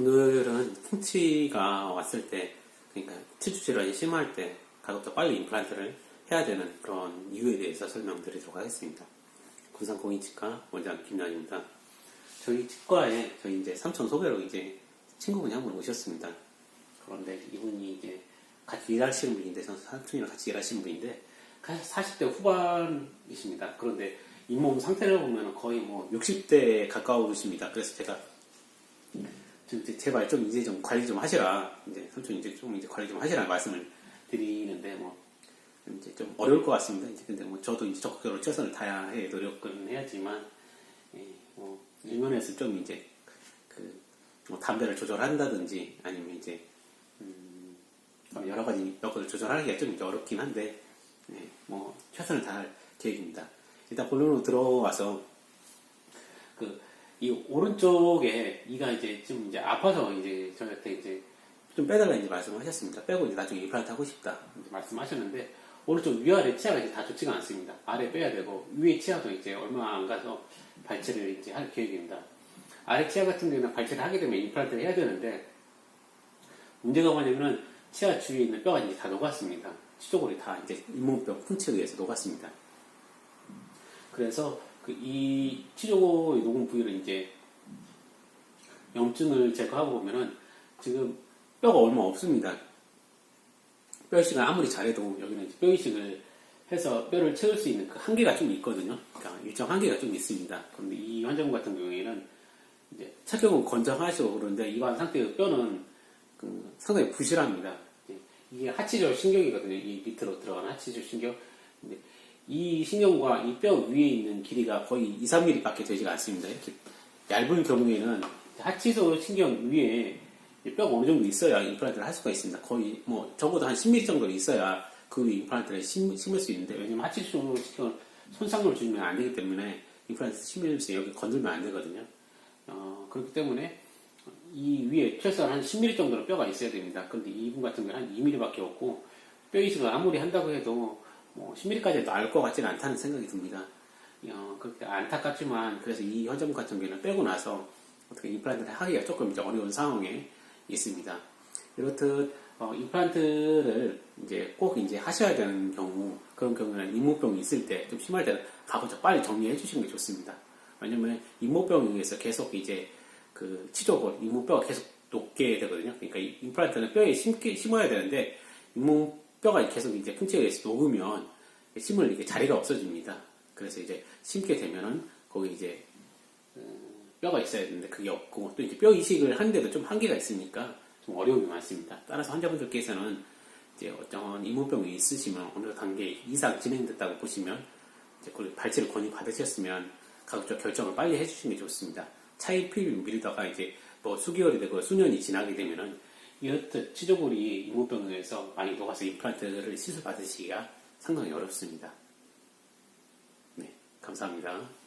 오늘은 풍치가 왔을 때, 그러니까 치주 질환이 심할 때 가급적 빨리 임플란트를 해야 되는 그런 이유에 대해서 설명드리도록 하겠습니다. 군산 공인치과 원장 김남입니다. 저희 치과에 저희 이제 삼촌 소개로 이제 친구분이 한 분 오셨습니다. 그런데 이분이 이제 같이 일하시는 분인데, 전 삼촌이랑 같이 일하시는 분인데, 40대 후반이십니다. 그런데 잇몸 상태를 보면 거의 뭐 60대에 가까우십니다. 그래서 제가 좀 이제 제발 좀 이제 좀 관리 좀 하시라. 이제 삼촌 이제 좀 이제 관리 좀 하시라 말씀을 드리는데 뭐 이제 좀 어려울 것 같습니다. 이제 근데 뭐 저도 이제 적극적으로 최선을 다해 노력은 해야지만 예, 뭐 일면에서 좀 이제 그 뭐 담배를 조절한다든지 아니면 이제 음, 여러 가지 여건을 조절하기가 좀 이제 어렵긴 한데 예, 뭐 최선을 다할 계획입니다. 일단 본론으로 들어와서 그 이 오른쪽에 이가 이제 좀 이제 아파서 이제 저한테 이제 좀 빼달라 이제 말씀하셨습니다. 빼고 이제 나중에 임플란트 하고 싶다 이제 말씀하셨는데 오른쪽 위아래 치아가 이제 다 좋지가 않습니다. 아래 빼야 되고 위에 치아도 이제 얼마 안 가서 발치를 이제 할 계획입니다. 아래 치아 같은 경우는 발치를 하게 되면 임플란트를 해야 되는데 문제가 뭐냐면은 치아 주위에 있는 뼈가 이제 다 녹았습니다. 치조골이 다 이제 잇몸뼈 풍치에 의해서 녹았습니다. 그래서 그 이 치조골이 녹은 부위를 이제 염증을 제거하고 보면은 지금 뼈가 얼마 없습니다. 뼈 이식을 아무리 잘해도 여기는 뼈 이식을 해서 뼈를 채울 수 있는 그 한계가 좀 있거든요. 그러니까 일정 한계가 좀 있습니다. 그런데 이 환자분 같은 경우에는 이제 착경은 건장하시고 그런데 이관 상태의 뼈는 그 상당히 부실합니다. 이게 하치조 신경이거든요. 이 밑으로 들어가는 하치조 신경. 이 신경과 이 뼈 위에 있는 길이가 거의 2, 3mm 밖에 되지가 않습니다. 이렇게 얇은 경우에는 하치조 신경 위에 뼈가 어느 정도 있어야 임플란트를 할 수가 있습니다. 거의 뭐 적어도 한 10mm 정도는 있어야 그 위에 임플란트를 심, 심을 수 있는데 왜냐면 하치조 신경은 손상을 주면 안 되기 때문에 임플란트 때 여기 건들면 안 되거든요. 어, 그렇기 때문에 이 위에 최소한 한 10mm 정도の뼈가 있어야 됩니다. 그런데 이분 같은 경우는 한 2mm밖에 없고 뼈 이식을 아무리 한다고 해도 뭐 10mm까지 나을 것 같지는 않다는 생각이 듭니다. 어, 그렇게 안타깝지만 그래서 이 환자분 같은 경우는 빼고 나서 어떻게 임플란트를 하기가 조금 이제 어려운 상황에 있습니다. 이렇듯 어, 임플란트를 이제 꼭 이제 하셔야 되는 경우 그런 경우는 잇몸병이 있을 때 좀 심할 때는 가급적 빨리 정리해 주시는 게 좋습니다. 왜냐면 잇몸병에 의해서 계속 이제 그 치조골 잇몸뼈가 계속 녹게 되거든요. 그러니까 이 임플란트는 뼈에 심게, 심어야 되는데 잇몸 뼈가 계속 이제 풍치에 의해서 녹으면 심을 이렇게 자리가 없어집니다. 그래서 이제 심게 되면은 거기 이제 뼈가 있어야 되는데 그게 없고 또 이제 뼈 이식을 하는데도 좀 한계가 있으니까 좀 어려움이 많습니다. 따라서 환자분들께서는 이제 어떤 이모병이 있으시면 어느 단계 이상 진행됐다고 보시면 이제 그 발치를 권유 받으셨으면 가급적 결정을 빨리 해주시는 게 좋습니다. 차입을 미루다가 이제 뭐 수개월이 되고 수년이 지나게 되면은 이렇듯 치조골이 이모병에 의해서 많이 녹아서 임플란트를 시술 받으시기가 상당히 어렵습니다. 네, 감사합니다.